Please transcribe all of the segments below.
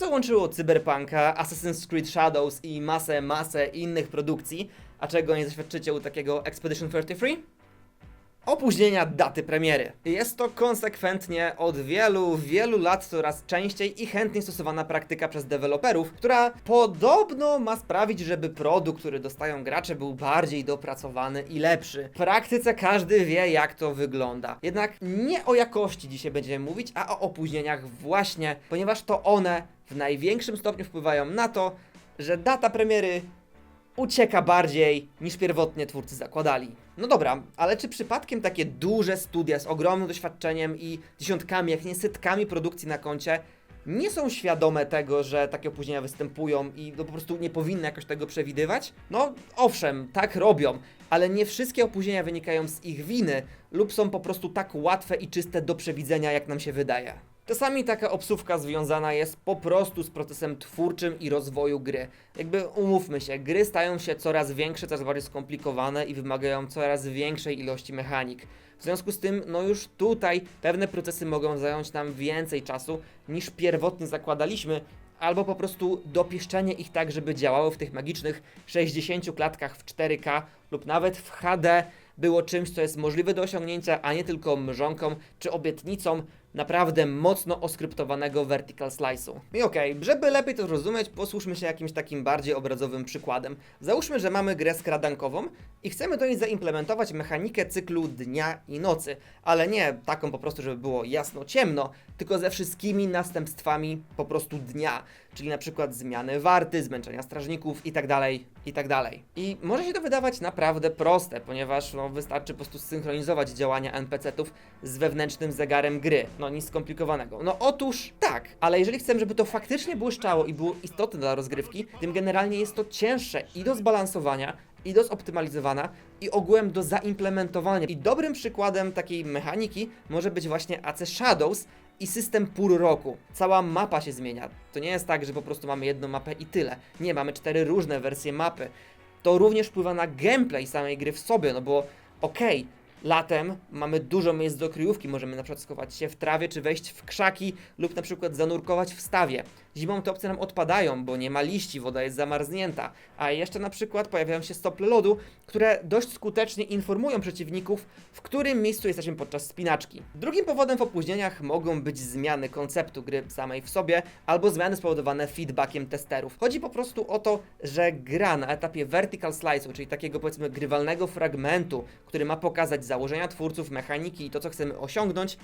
co łączyło Cyberpunka, Assassin's Creed Shadows i masę, masę innych produkcji, a czego nie zaświadczycie u takiego Expedition 33? Opóźnienia daty premiery. Jest to konsekwentnie od wielu, wielu lat coraz częściej i chętniej stosowana praktyka przez deweloperów, która podobno ma sprawić, żeby produkt, który dostają gracze, był bardziej dopracowany i lepszy. W praktyce każdy wie, jak to wygląda. Jednak nie o jakości dzisiaj będziemy mówić, a o opóźnieniach właśnie, ponieważ to one w największym stopniu wpływają na to, że data premiery ucieka bardziej niż pierwotnie twórcy zakładali. No dobra, ale czy przypadkiem takie duże studia z ogromnym doświadczeniem i dziesiątkami, jak nie setkami produkcji na koncie nie są świadome tego, że takie opóźnienia występują i no po prostu nie powinny jakoś tego przewidywać? No owszem, tak robią, ale nie wszystkie opóźnienia wynikają z ich winy lub są po prostu tak łatwe i czyste do przewidzenia, jak nam się wydaje. Czasami taka obsówka związana jest po prostu z procesem twórczym i rozwoju gry. Jakby umówmy się, gry stają się coraz większe, coraz bardziej skomplikowane i wymagają coraz większej ilości mechanik. W związku z tym, no już tutaj pewne procesy mogą zająć nam więcej czasu niż pierwotnie zakładaliśmy, albo po prostu dopieszczenie ich tak, żeby działały w tych magicznych 60 klatkach w 4K lub nawet w HD było czymś, co jest możliwe do osiągnięcia, a nie tylko mrzonką czy obietnicą naprawdę mocno oskryptowanego vertical slice'u. I okej, żeby lepiej to zrozumieć, posłuchmy się jakimś takim bardziej obrazowym przykładem. Załóżmy, że mamy grę skradankową i chcemy do niej zaimplementować mechanikę cyklu dnia i nocy, ale nie taką po prostu, żeby było jasno ciemno, tylko ze wszystkimi następstwami po prostu dnia, czyli na przykład zmiany warty, zmęczenia strażników itd., itd. I może się to wydawać naprawdę proste, ponieważ no, wystarczy po prostu synchronizować działania NPC-ów z wewnętrznym zegarem gry. No nic skomplikowanego. No otóż tak, ale jeżeli chcemy, żeby to faktycznie błyszczało i było istotne dla rozgrywki, tym generalnie jest to cięższe i do zbalansowania, i do zoptymalizowania i ogółem do zaimplementowania. I dobrym przykładem takiej mechaniki może być właśnie AC Shadows i system pór roku. Cała mapa się zmienia. To nie jest tak, że po prostu mamy jedną mapę i tyle. Nie, mamy cztery różne wersje mapy. To również wpływa na gameplay samej gry w sobie, no bo okej, Latem mamy dużo miejsc do kryjówki, możemy na przykład schować się w trawie, czy wejść w krzaki, lub na przykład zanurkować w stawie. Zimą te opcje nam odpadają, bo nie ma liści, woda jest zamarznięta, a jeszcze na przykład pojawiają się stople lodu, które dość skutecznie informują przeciwników, w którym miejscu jesteśmy podczas spinaczki. Drugim powodem w opóźnieniach mogą być zmiany konceptu gry samej w sobie, albo zmiany spowodowane feedbackiem testerów. Chodzi po prostu o to, że gra na etapie vertical slice'u, czyli takiego powiedzmy grywalnego fragmentu, który ma pokazać założenia twórców, mechaniki i to, co chcemy osiągnąć,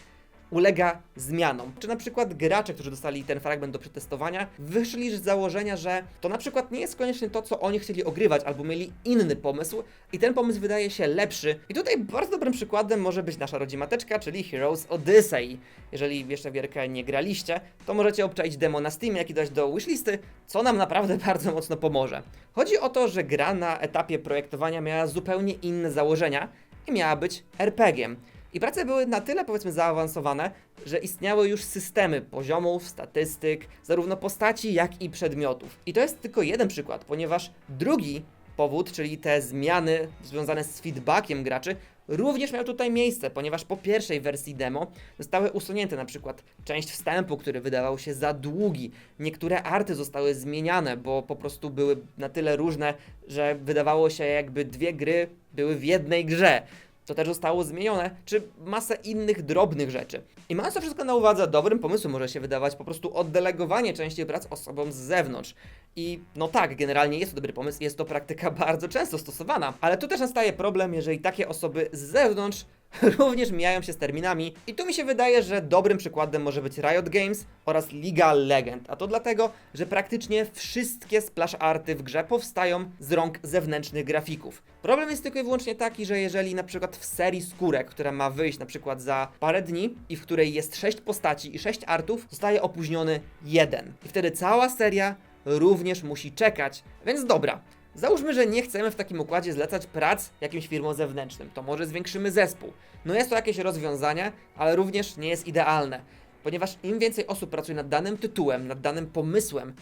ulega zmianom. Czy na przykład gracze, którzy dostali ten fragment do przetestowania, wyszli z założenia, że to na przykład nie jest koniecznie to, co oni chcieli ogrywać, albo mieli inny pomysł i ten pomysł wydaje się lepszy. I tutaj bardzo dobrym przykładem może być nasza rodzimateczka, czyli Heroes Odyssey. Jeżeli jeszcze wierkę nie graliście, to możecie obczaić demo na Steamie, jak i dać do wishlisty, co nam naprawdę bardzo mocno pomoże. Chodzi o to, że gra na etapie projektowania miała zupełnie inne założenia i miała być RPG-iem. I prace były na tyle powiedzmy zaawansowane, że istniały już systemy poziomów, statystyk, zarówno postaci, jak i przedmiotów. I to jest tylko jeden przykład, ponieważ drugi powód, czyli te zmiany związane z feedbackiem graczy, również miał tutaj miejsce, ponieważ po pierwszej wersji demo zostały usunięte na przykład część wstępu, który wydawał się za długi. Niektóre arty zostały zmieniane, bo po prostu były na tyle różne, że wydawało się jakby dwie gry były w jednej grze to też zostało zmienione, czy masę innych drobnych rzeczy. I mając to wszystko na uwadze, dobrym pomysłem może się wydawać po prostu oddelegowanie części prac osobom z zewnątrz. I no tak, generalnie jest to dobry pomysł, jest to praktyka bardzo często stosowana, ale tu też nastaje problem, jeżeli takie osoby z zewnątrz również mijają się z terminami i tu mi się wydaje, że dobrym przykładem może być Riot Games oraz Liga Legend, a to dlatego, że praktycznie wszystkie splash arty w grze powstają z rąk zewnętrznych grafików. Problem jest tylko i wyłącznie taki, że jeżeli na przykład w serii skórek, która ma wyjść na przykład za parę dni i w której jest 6 postaci i 6 artów, zostaje opóźniony jeden. I wtedy cała seria również musi czekać. Więc dobra, Załóżmy, że nie chcemy w takim układzie zlecać prac jakimś firmom zewnętrznym. To może zwiększymy zespół. No jest to jakieś rozwiązanie, ale również nie jest idealne. Ponieważ im więcej osób pracuje nad danym tytułem, nad danym pomysłem,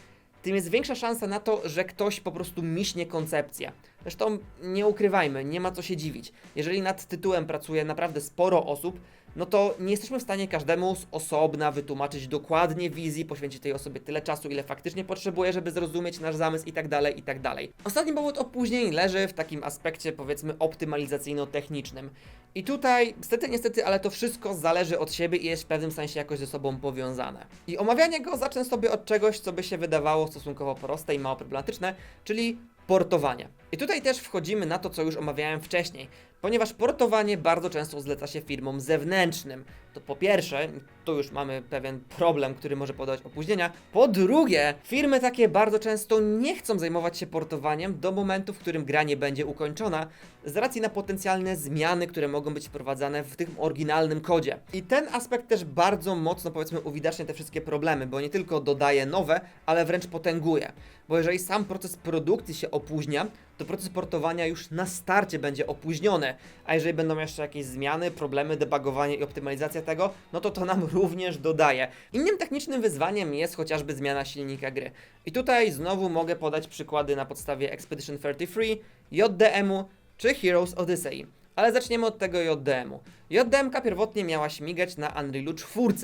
tym jest większa szansa na to, że ktoś po prostu miśnie koncepcję. Zresztą nie ukrywajmy, nie ma co się dziwić. Jeżeli nad tytułem pracuje naprawdę sporo osób, no to nie jesteśmy w stanie każdemu z osobna wytłumaczyć dokładnie wizji, poświęcić tej osobie tyle czasu, ile faktycznie potrzebuje, żeby zrozumieć nasz zamysł i tak dalej, i tak. Ostatni powód opóźnień leży w takim aspekcie, powiedzmy, optymalizacyjno-technicznym. I tutaj, niestety, niestety, ale to wszystko zależy od siebie i jest w pewnym sensie jakoś ze sobą powiązane. I omawianie go zacznę sobie od czegoś, co by się wydawało stosunkowo proste i mało problematyczne, czyli portowanie. I tutaj też wchodzimy na to, co już omawiałem wcześniej, ponieważ portowanie bardzo często zleca się firmom zewnętrznym. To po pierwsze, tu już mamy pewien problem, który może podawać opóźnienia. Po drugie, firmy takie bardzo często nie chcą zajmować się portowaniem do momentu, w którym gra nie będzie ukończona, z racji na potencjalne zmiany, które mogą być wprowadzane w tym oryginalnym kodzie. I ten aspekt też bardzo mocno, powiedzmy, uwidacznia te wszystkie problemy, bo nie tylko dodaje nowe, ale wręcz potęguje. Bo jeżeli sam proces produkcji się opóźnia, to proces portowania już na starcie będzie opóźniony. A jeżeli będą jeszcze jakieś zmiany, problemy, debugowanie i optymalizacja tego, no to to nam również dodaje. Innym technicznym wyzwaniem jest chociażby zmiana silnika gry. I tutaj znowu mogę podać przykłady na podstawie Expedition 33, JDM-u czy Heroes Odyssey. Ale zaczniemy od tego JDM-u. JDM-ka pierwotnie miała śmigać na Unrealu 4,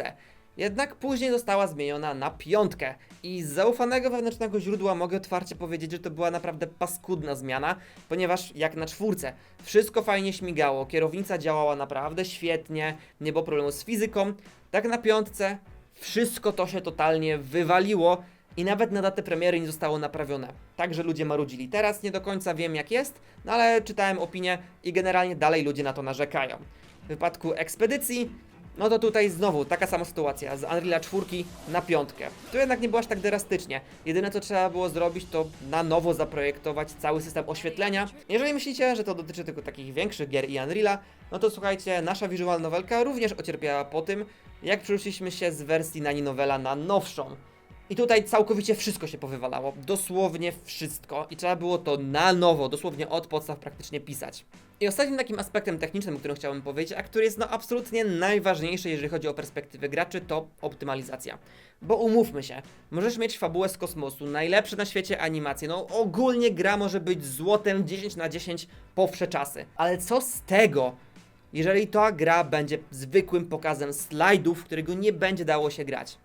jednak później została zmieniona na piątkę. I z zaufanego wewnętrznego źródła mogę otwarcie powiedzieć, że to była naprawdę paskudna zmiana, ponieważ jak na czwórce wszystko fajnie śmigało, kierownica działała naprawdę świetnie, nie było problemu z fizyką, tak na piątce wszystko to się totalnie wywaliło i nawet na datę premiery nie zostało naprawione. Także ludzie marudzili. Teraz nie do końca wiem jak jest, no ale czytałem opinię i generalnie dalej ludzie na to narzekają. W wypadku ekspedycji no to tutaj znowu taka sama sytuacja, z Unreal'a 4 na piątkę. Tu jednak nie było aż tak drastycznie. Jedyne co trzeba było zrobić to na nowo zaprojektować cały system oświetlenia. Jeżeli myślicie, że to dotyczy tylko takich większych gier i Unreal'a, no to słuchajcie, nasza visual novelka również ocierpiała po tym, jak przerzuciliśmy się z wersji Nani Novela na nowszą. I tutaj całkowicie wszystko się powywalało, dosłownie wszystko i trzeba było to na nowo, dosłownie od podstaw praktycznie pisać. I ostatnim takim aspektem technicznym, o którym chciałbym powiedzieć, a który jest no absolutnie najważniejszy, jeżeli chodzi o perspektywy graczy, to optymalizacja. Bo umówmy się, możesz mieć fabułę z kosmosu, najlepsze na świecie animacje, no ogólnie gra może być złotem 10 na 10 po wsze czasy. Ale co z tego, jeżeli ta gra będzie zwykłym pokazem slajdów, którego nie będzie dało się grać?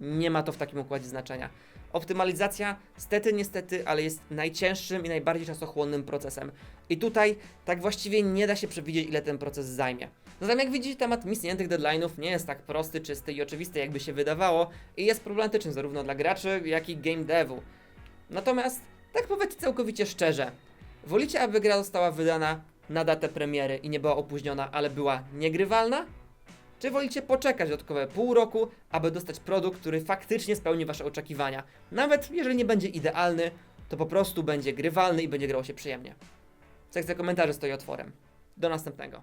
Nie ma to w takim układzie znaczenia. Optymalizacja, stety, niestety, ale jest najcięższym i najbardziej czasochłonnym procesem. I tutaj tak właściwie nie da się przewidzieć, ile ten proces zajmie. Zatem jak widzicie, temat misniętych deadline'ów nie jest tak prosty, czysty i oczywisty, jakby się wydawało i jest problematyczny zarówno dla graczy, jak i game devu. Natomiast, tak powiedzcie całkowicie szczerze, wolicie, aby gra została wydana na datę premiery i nie była opóźniona, ale była niegrywalna? Czy wolicie poczekać dodatkowe pół roku, aby dostać produkt, który faktycznie spełni Wasze oczekiwania? Nawet jeżeli nie będzie idealny, to po prostu będzie grywalny i będzie grało się przyjemnie. Sekcja komentarzy stoi otworem. Do następnego.